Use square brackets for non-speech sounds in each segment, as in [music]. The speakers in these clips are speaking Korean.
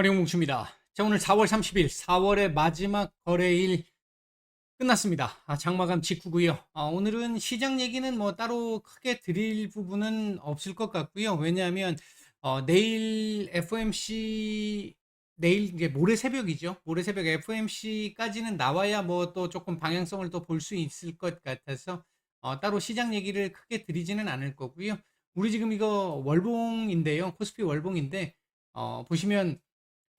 어려움뭉칩니다. 자, 오늘 4월 30일, 4월의 마지막 거래일 끝났습니다. 아, 장마감 직후고요. 아, 오늘은 시장 얘기는 뭐 따로 크게 드릴 부분은 없을 것 같고요. 왜냐하면 어, 내일 FOMC 내일 이게 모레 새벽이죠. 모레 새벽 FOMC까지는 나와야 뭐 또 조금 방향성을 또 볼 수 있을 것 같아서 어, 따로 시장 얘기를 크게 드리지는 않을 거고요. 우리 지금 이거 월봉인데요. 코스피 월봉인데 어, 보시면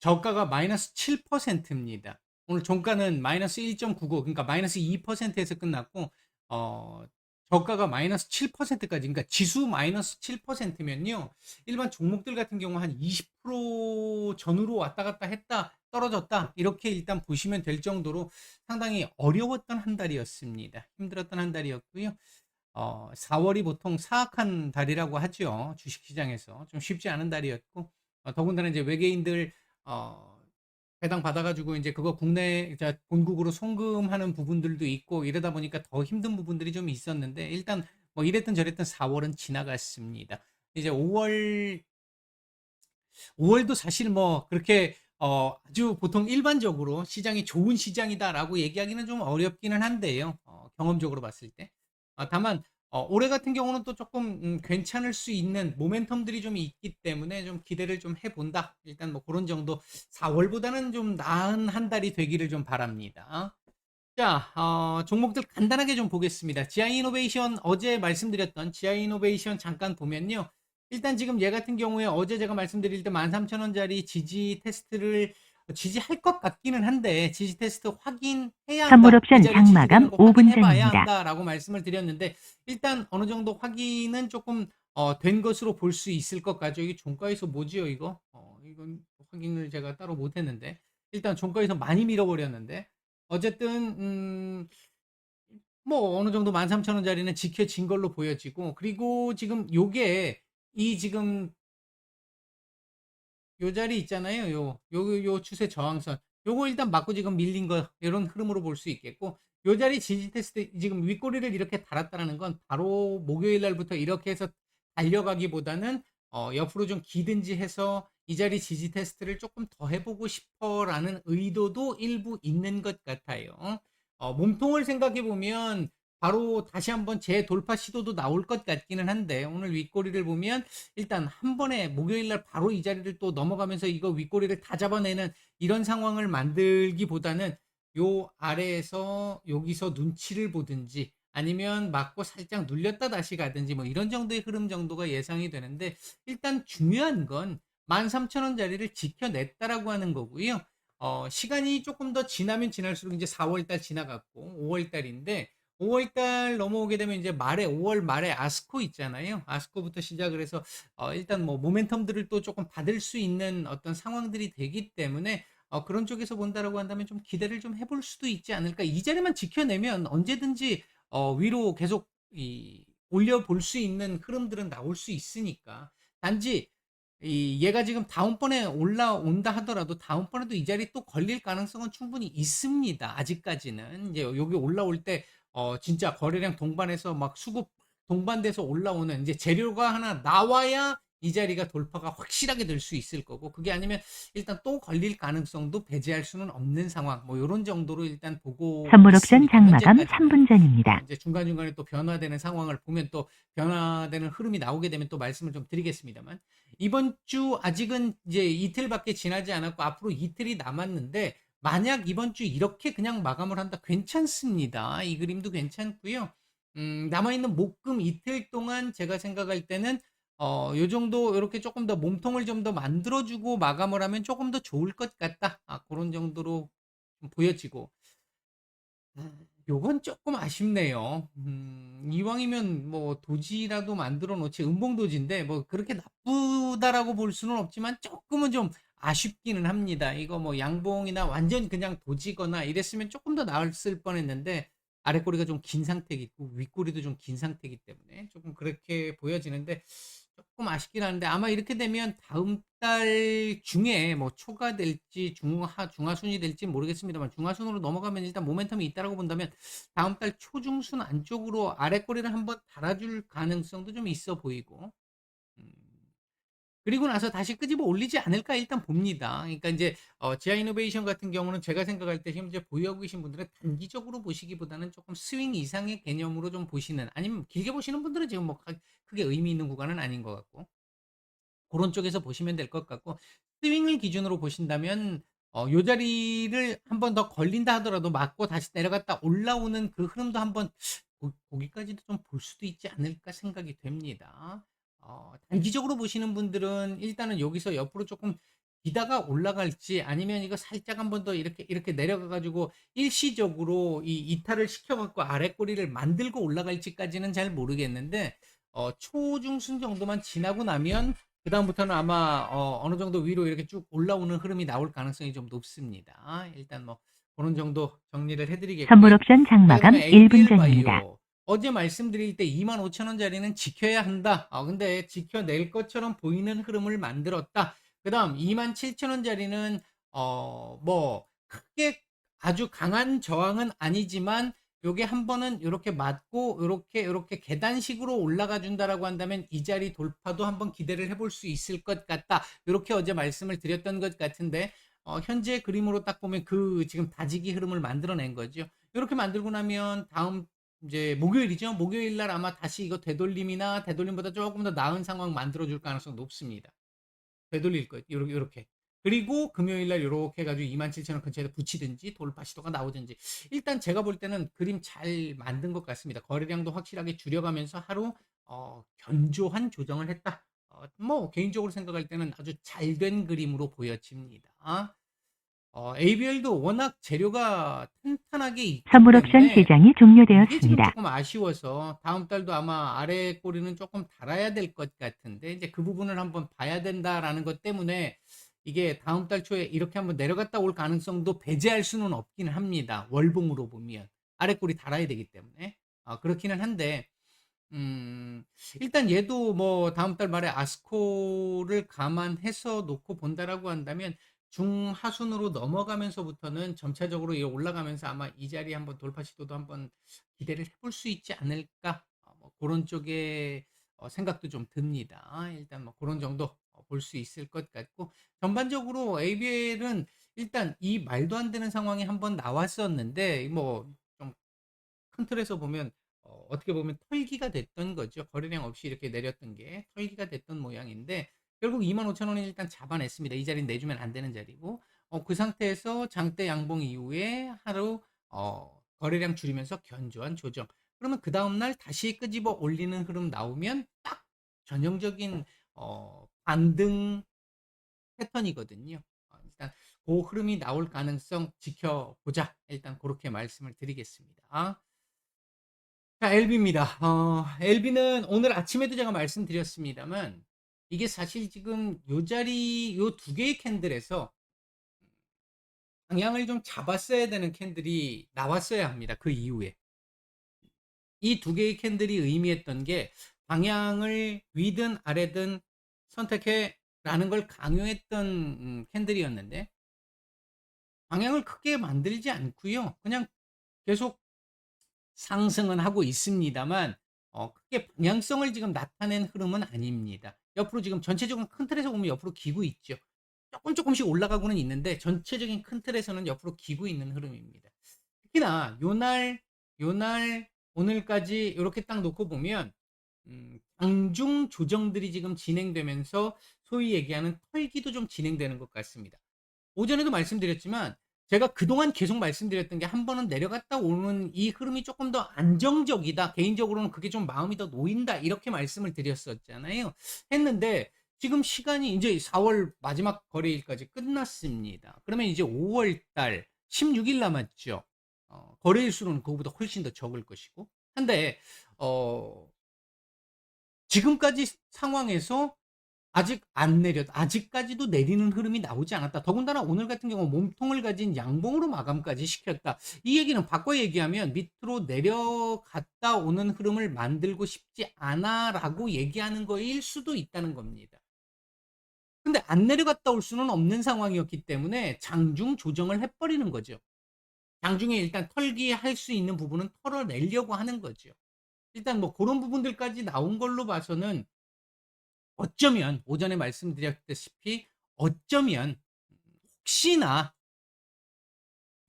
저가가 마이너스 7%입니다. 오늘 종가는 마이너스 1.99 그러니까 마이너스 2%에서 끝났고 어, 저가가 마이너스 7%까지 그러니까 지수 마이너스 7%면요 일반 종목들 같은 경우 한 20% 전후로 왔다 갔다 했다 떨어졌다 이렇게 일단 보시면 될 정도로 상당히 어려웠던 한 달이었습니다. 힘들었던 한 달이었고요. 어, 4월이 보통 사악한 달이라고 하죠 주식시장에서. 좀 쉽지 않은 달이었고 어, 더군다나 이제 외계인들 어, 배당 받아가지고 이제 그거 국내 자, 본국으로 송금하는 부분들도 있고 이러다 보니까 더 힘든 부분들이 좀 있었는데 일단 뭐 이랬든 저랬든 4월은 지나갔습니다. 이제 5월 5월도 사실 뭐 그렇게 어, 아주 보통 일반적으로 시장이 좋은 시장이다라고 얘기하기는 좀 어렵기는 한데요. 어, 경험적으로 봤을 때. 아, 다만 어, 올해 같은 경우는 또 조금 음, 괜찮을 수 있는 모멘텀들이 좀 있기 때문에 좀 기대를 좀 해본다. 일단 뭐 그런 정도 4월보다는 좀 나은 한 달이 되기를 좀 바랍니다. 자, 어, 종목들 간단하게 좀 보겠습니다. 지아이 이노베이션 어제 말씀드렸던 지아이 이노베이션 잠깐 보면요. 일단 지금 얘 같은 경우에 어제 제가 말씀드릴 때 13,000원짜리 지지 테스트를 지지할 것 같기는 한데 지지 테스트 확인해야 한다. 선물 옵션 장 마감 지지되는 거 5분 확인해봐야 전입니다. 한다라고 말씀을 드렸는데 일단 어느 정도 확인은 조금 어, 된 것으로 볼 수 있을 것 같죠. 이게 종가에서 뭐지요 이거? 어, 이건 확인을 제가 따로 못했는데 일단 종가에서 많이 밀어버렸는데 어쨌든 음, 뭐 어느 정도 13,000원짜리는 지켜진 걸로 보여지고 그리고 지금 요게 이 지금 요 자리 있잖아요. 요, 요, 요 추세 저항선. 요거 일단 맞고 지금 밀린 거, 이런 흐름으로 볼 수 있겠고, 요 자리 지지 테스트, 지금 윗꼬리를 이렇게 달았다는 건 바로 목요일 날부터 이렇게 해서 달려가기보다는, 어, 옆으로 좀 기든지 해서 이 자리 지지 테스트를 조금 더 해보고 싶어라는 의도도 일부 있는 것 같아요. 어, 몸통을 생각해 보면 바로 다시 한번 재돌파 시도도 나올 것 같기는 한데 오늘 윗꼬리를 보면 일단 한 번에 목요일 날 바로 이 자리를 또 넘어가면서 이거 윗꼬리를 다 잡아내는 이런 상황을 만들기보다는 요 아래에서 여기서 눈치를 보든지 아니면 맞고 살짝 눌렸다 다시 가든지 뭐 이런 정도의 흐름 정도가 예상이 되는데 일단 중요한 건 13,000원짜리를 지켜냈다라고 하는 거고요. 어, 시간이 조금 더 지나면 지날수록 이제 4월달 지나갔고 5월달인데 5월달 넘어오게 되면 이제 말에 5월 말에 아스코 있잖아요. 아스코부터 시작을 해서 어, 일단 뭐 모멘텀들을 또 조금 받을 수 있는 어떤 상황들이 되기 때문에 어, 그런 쪽에서 본다라고 한다면 좀 기대를 좀 해볼 수도 있지 않을까. 이 자리만 지켜내면 언제든지 어, 위로 계속 이, 올려볼 수 있는 흐름들은 나올 수 있으니까. 단지 이 얘가 지금 다음번에 올라온다 하더라도 다음번에도 이 자리 또 걸릴 가능성은 충분히 있습니다. 아직까지는 이제 여기 올라올 때 어, 진짜 거래량 동반해서 막 수급 동반돼서 올라오는 이제 재료가 하나 나와야 이 자리가 돌파가 확실하게 될 수 있을 거고 그게 아니면 일단 또 걸릴 가능성도 배제할 수는 없는 상황 뭐 이런 정도로 일단 보고 선물 옵션. 장마감 현재까지는. 3분 전입니다. 이제 중간중간에 또 변화되는 상황을 보면 또 변화되는 흐름이 나오게 되면 또 말씀을 좀 드리겠습니다만 이번 주 아직은 이제 이틀밖에 지나지 않았고 앞으로 이틀이 남았는데 만약 이번 주 이렇게 그냥 마감을 한다 괜찮습니다. 이 그림도 괜찮고요. 음, 남아있는 목금 이틀 동안 제가 생각할 때는 어, 요 정도 이렇게 조금 더 몸통을 좀 더 만들어주고 마감을 하면 조금 더 좋을 것 같다. 아, 그런 정도로 좀 보여지고 음, 요건 조금 아쉽네요. 음, 이왕이면 뭐 도지라도 만들어 놓지 음봉도지인데 뭐 그렇게 나쁘다라고 볼 수는 없지만 조금은 좀 아쉽기는 합니다. 이거 뭐 양봉이나 완전 그냥 도지거나 이랬으면 조금 더 나았을 뻔했는데 아랫꼬리가 좀 긴 상태이고 윗꼬리도 좀 긴 상태이기 때문에 조금 그렇게 보여지는데 조금 아쉽긴 한데 아마 이렇게 되면 다음 달 중에 뭐 초가 될지 중하 중하순이 될지 모르겠습니다만 중하순으로 넘어가면 일단 모멘텀이 있다라고 본다면 다음 달 초중순 안쪽으로 아랫꼬리를 한번 달아줄 가능성도 좀 있어 보이고 음, 그리고 나서 다시 끄집어 올리지 않을까 일단 봅니다. 그러니까 이제 어 지아 이노베이션 같은 경우는 제가 생각할 때 현재 보유하고 계신 분들은 단기적으로 보시기보다는 조금 스윙 이상의 개념으로 좀 보시는 아니면 길게 보시는 분들은 지금 뭐 가- 크게 의미 있는 구간은 아닌 것 같고 그런 쪽에서 보시면 될 것 같고 스윙을 기준으로 보신다면 어, 요 자리를 한 번 더 걸린다 하더라도 맞고 다시 내려갔다 올라오는 그 흐름도 한번 고- 거기까지도 좀 볼 수도 있지 않을까 생각이 됩니다. 어, 단기적으로 보시는 분들은 일단은 여기서 옆으로 조금 기다가 올라갈지 아니면 이거 살짝 한 번 더 이렇게 이렇게 내려가 가지고 일시적으로 이 이탈을 시켜 갖고 아래 꼬리를 만들고 올라갈지까지는 잘 모르겠는데 어, 초중순 정도만 지나고 나면 그 다음부터는 아마 어, 어느 정도 위로 이렇게 쭉 올라오는 흐름이 나올 가능성이 좀 높습니다. 일단 뭐 그런 정도 정리를 해드리겠고요. 선물 옵션 장마감 그다음에 1분 ABL 전입니다. 바이오. 어제 말씀드릴 때 25,000원짜리는 지켜야 한다. 아, 근데 지켜낼 것처럼 보이는 흐름을 만들었다. 그 다음 27,000원짜리는, 어, 뭐, 크게 아주 강한 저항은 아니지만, 요게 한 번은 요렇게 맞고, 요렇게, 요렇게 계단식으로 올라가 준다라고 한다면, 이 자리 돌파도 한번 기대를 해볼 수 있을 것 같다. 요렇게 어제 말씀을 드렸던 것 같은데, 어, 현재 그림으로 딱 보면 그 지금 다지기 흐름을 만들어낸 거죠. 이렇게 만들고 나면 다음 이제 목요일이죠. 목요일 날 아마 다시 이거 되돌림이나 되돌림보다 조금 더 나은 상황 만들어 줄 가능성 높습니다. 되돌릴 거예요. 요렇게 요렇게. 그리고 금요일 날 요렇게 해 가지고 27,000원 근처에 붙이든지 돌파 시도가 나오든지 일단 제가 볼 때는 그림 잘 만든 것 같습니다. 거래량도 확실하게 줄여가면서 하루 어, 견조한 조정을 했다. 어, 뭐 개인적으로 생각할 때는 아주 잘 된 그림으로 보여집니다. 어, ABL도 워낙 재료가 탄탄하게 있기 선물 옵션 때문에 시장이 이게 지금 종료되었습니다. 조금 아쉬워서 다음 달도 아마 아래 꼬리는 조금 달아야 될 것 같은데 이제 그 부분을 한번 봐야 된다라는 것 때문에 이게 다음 달 초에 이렇게 한번 내려갔다 올 가능성도 배제할 수는 없기는 합니다. 월봉으로 보면 아래 꼬리 달아야 되기 때문에 아, 그렇기는 한데 음, 일단 얘도 뭐 다음 달 말에 아스코를 감안해서 놓고 본다라고 한다면 중하순으로 넘어가면서부터는 점차적으로 이 올라가면서 아마 이 자리 한번 돌파 시도도 한번 기대를 해볼 수 있지 않을까 어, 뭐 그런 쪽에 어, 생각도 좀 듭니다. 일단 뭐 그런 정도 볼 수 있을 것 같고 전반적으로 ABL은 일단 이 말도 안 되는 상황이 한번 나왔었는데 뭐 좀 큰 틀에서 보면 어, 어떻게 보면 털기가 됐던 거죠. 거래량 없이 이렇게 내렸던 게 털기가 됐던 모양인데 결국 25,000원을 일단 잡아냈습니다. 이 자리는 내주면 안 되는 자리고 어, 그 상태에서 장대 양봉 이후에 하루 어, 거래량 줄이면서 견조한 조정. 그러면 그 다음날 다시 끄집어 올리는 흐름 나오면 딱 전형적인 어, 반등 패턴이거든요. 어, 일단 그 흐름이 나올 가능성 지켜보자. 일단 그렇게 말씀을 드리겠습니다. 자, LB입니다. 어, LB는 오늘 아침에도 제가 말씀드렸습니다만 이게 사실 지금 요 자리 요 두 개의 캔들에서 방향을 좀 잡았어야 되는 캔들이 나왔어야 합니다. 그 이후에 이 두 개의 캔들이 의미했던 게 방향을 위든 아래든 선택해라는 걸 강요했던 음, 캔들이었는데 방향을 크게 만들지 않고요. 그냥 계속 상승은 하고 있습니다만 어, 크게 방향성을 지금 나타낸 흐름은 아닙니다. 옆으로 지금 전체적인 큰 틀에서 보면 옆으로 기고 있죠. 조금 조금씩 올라가고는 있는데 전체적인 큰 틀에서는 옆으로 기고 있는 흐름입니다. 특히나 요날 요날 오늘까지 이렇게 딱 놓고 보면 음, 장중 조정들이 지금 진행되면서 소위 얘기하는 털기도 좀 진행되는 것 같습니다. 오전에도 말씀드렸지만 제가 그동안 계속 말씀드렸던 게 한 번은 내려갔다 오는 이 흐름이 조금 더 안정적이다. 개인적으로는 그게 좀 마음이 더 놓인다. 이렇게 말씀을 드렸었잖아요. 했는데 지금 시간이 이제 4월 마지막 거래일까지 끝났습니다. 그러면 이제 5월 달 16일 남았죠. 어, 거래일 수는 그거보다 훨씬 더 적을 것이고. 한데 어, 지금까지 상황에서 아직 안 내렸, 아직까지도 내리는 흐름이 나오지 않았다. 더군다나 오늘 같은 경우 몸통을 가진 양봉으로 마감까지 시켰다. 이 얘기는 바꿔 얘기하면 밑으로 내려갔다 오는 흐름을 만들고 싶지 않아 라고 얘기하는 거일 수도 있다는 겁니다. 근데 안 내려갔다 올 수는 없는 상황이었기 때문에 장중 조정을 해버리는 거죠. 장중에 일단 털기 할 수 있는 부분은 털어내려고 하는 거죠. 일단 뭐 그런 부분들까지 나온 걸로 봐서는 어쩌면 오전에 말씀드렸다시피 어쩌면 혹시나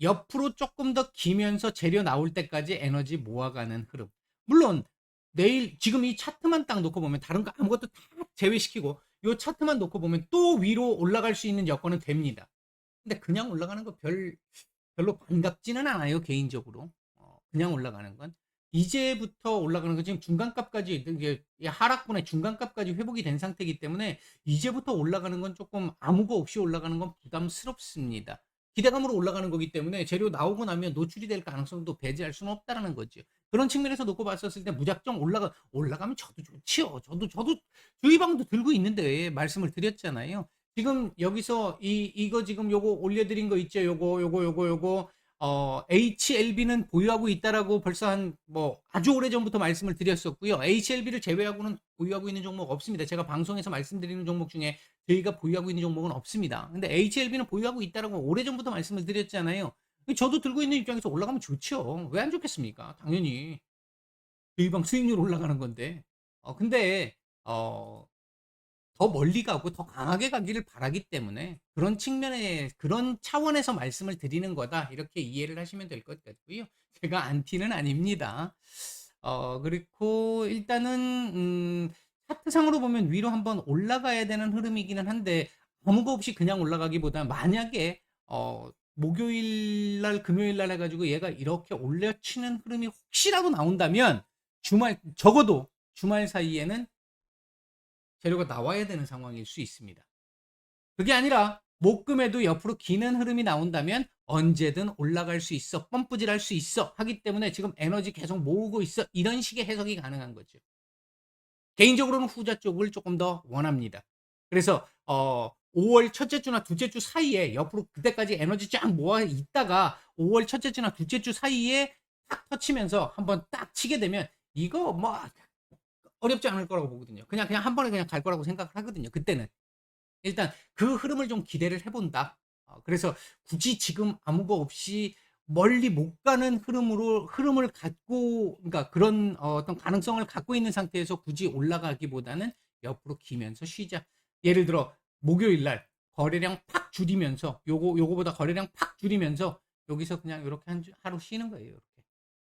옆으로 조금 더 기면서 재료 나올 때까지 에너지 모아가는 흐름. 물론 내일 지금 이 차트만 딱 놓고 보면 다른 거 아무것도 다 제외시키고 이 차트만 놓고 보면 또 위로 올라갈 수 있는 여건은 됩니다. 근데 그냥 올라가는 거 별, 별로 반갑지는 않아요, 개인적으로. 어, 그냥 올라가는 건. 이제부터 올라가는 건 지금 중간값까지, 이게 하락분의 중간값까지 회복이 된 상태이기 때문에 이제부터 올라가는 건 조금 아무거 없이 올라가는 건 부담스럽습니다. 기대감으로 올라가는 거기 때문에 재료 나오고 나면 노출이 될 가능성도 배제할 수는 없다라는 거죠. 그런 측면에서 놓고 봤었을 때 무작정 올라가 올라가면 저도 좋지요. 저도 저도 주의방도 들고 있는데 말씀을 드렸잖아요. 지금 여기서 이 이거 지금 요거 올려드린 거 있죠. 요거 요거 요거 요거 어 HLB는 보유하고 있다라고 벌써 한 뭐 아주 오래 전부터 말씀을 드렸었고요. HLB를 제외하고는 보유하고 있는 종목 없습니다. 제가 방송에서 말씀드리는 종목 중에 저희가 보유하고 있는 종목은 없습니다. 근데 HLB는 보유하고 있다라고 오래 전부터 말씀을 드렸잖아요. 저도 들고 있는 입장에서 올라가면 좋죠. 왜 안 좋겠습니까? 당연히 저희 방 수익률 올라가는 건데. 어 근데 어 더 멀리 가고 더 강하게 가기를 바라기 때문에 그런 측면에 그런 차원에서 말씀을 드리는 거다. 이렇게 이해를 하시면 될 것 같고요. [laughs] 제가 안티는 아닙니다. 어 그리고 일단은 음 차트상으로 보면 위로 한번 올라가야 되는 흐름이기는 한데 아무 거 없이 그냥 올라가기보다 만약에 어 목요일 날 금요일 날 해가지고 얘가 이렇게 올려치는 흐름이 혹시라도 나온다면 주말 적어도 주말 사이에는 재료가 나와야 되는 상황일 수 있습니다. 그게 아니라 목금에도 옆으로 기는 흐름이 나온다면 언제든 올라갈 수 있어 펌프질할 수 있어 하기 때문에 지금 에너지 계속 모으고 있어 이런 식의 해석이 가능한 거죠. 개인적으로는 후자 쪽을 조금 더 원합니다. 그래서 어 5월 첫째 주나 둘째 주 사이에 옆으로 그때까지 에너지 쫙 모아 있다가 5월 첫째 주나 둘째 주 사이에 딱 터치면서 한번 딱 치게 되면 이거 뭐 어렵지 않을 거라고 보거든요. 그냥 그냥 한 번에 그냥 갈 거라고 생각을 하거든요. 그때는 일단 그 흐름을 좀 기대를 해본다. 어, 그래서 굳이 지금 아무 거 없이 멀리 못 가는 흐름으로 흐름을 갖고 그러니까 그런 어, 어떤 가능성을 갖고 있는 상태에서 굳이 올라가기보다는 옆으로 기면서 쉬자. 예를 들어 목요일 날 거래량 팍 줄이면서 요거 요거보다 거래량 팍 줄이면서 여기서 그냥 이렇게 한 주, 하루 쉬는 거예요. 이렇게.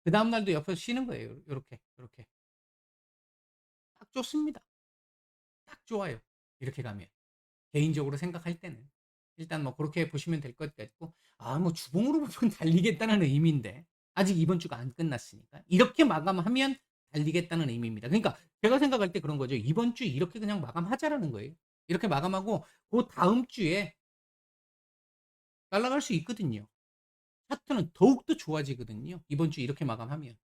그 다음 날도 옆에서 쉬는 거예요. 이렇게 이렇게. 딱 좋습니다. 딱 좋아요. 이렇게 가면 개인적으로 생각할 때는 일단 뭐 그렇게 보시면 될 것 같고 아 뭐 주봉으로 보면 [laughs] 달리겠다는 의미인데 아직 이번 주가 안 끝났으니까 이렇게 마감하면 달리겠다는 의미입니다. 그러니까 제가 생각할 때 그런 거죠. 이번 주 이렇게 그냥 마감하자라는 거예요. 이렇게 마감하고 그 다음 주에 날아갈 수 있거든요. 차트는 더욱더 좋아지거든요. 이번 주 이렇게 마감하면.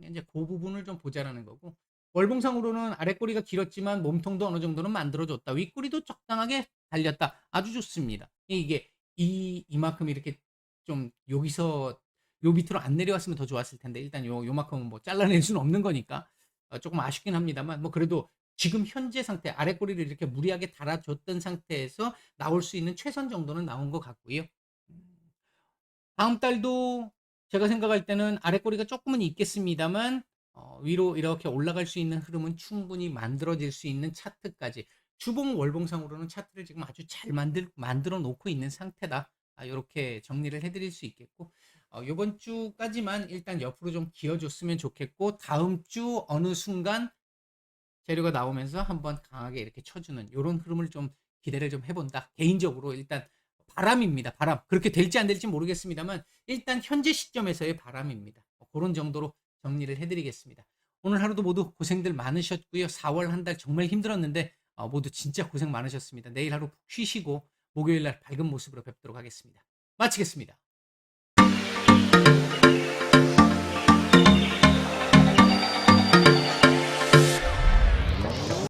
이제 그 부분을 좀 보자라는 거고. 월봉상으로는 아랫꼬리가 길었지만 몸통도 어느 정도는 만들어줬다. 윗꼬리도 적당하게 달렸다. 아주 좋습니다. 이게 이 이만큼 이렇게 좀 여기서 요 밑으로 안 내려왔으면 더 좋았을 텐데 일단 요 요만큼은 뭐 잘라낼 수는 없는 거니까 어, 조금 아쉽긴 합니다만 뭐 그래도 지금 현재 상태 아랫꼬리를 이렇게 무리하게 달아줬던 상태에서 나올 수 있는 최선 정도는 나온 것 같고요. 다음 달도 제가 생각할 때는 아랫꼬리가 조금은 있겠습니다만 어, 위로 이렇게 올라갈 수 있는 흐름은 충분히 만들어질 수 있는 차트까지 주봉 월봉상으로는 차트를 지금 아주 잘 만들 만들어 놓고 있는 상태다. 아, 이렇게 정리를 해드릴 수 있겠고 어, 이번 주까지만 일단 옆으로 좀 기어줬으면 좋겠고 다음 주 어느 순간 재료가 나오면서 한번 강하게 이렇게 쳐주는 이런 흐름을 좀 기대를 좀 해본다. 개인적으로 일단 바람입니다. 바람. 그렇게 될지 안 될지 모르겠습니다만 일단 현재 시점에서의 바람입니다. 뭐 그런 정도로 정리를 해드리겠습니다. 오늘 하루도 모두 고생들 많으셨고요. 4월 한 달 정말 힘들었는데 어, 모두 진짜 고생 많으셨습니다. 내일 하루 푹 쉬시고 목요일 날 밝은 모습으로 뵙도록 하겠습니다. 마치겠습니다.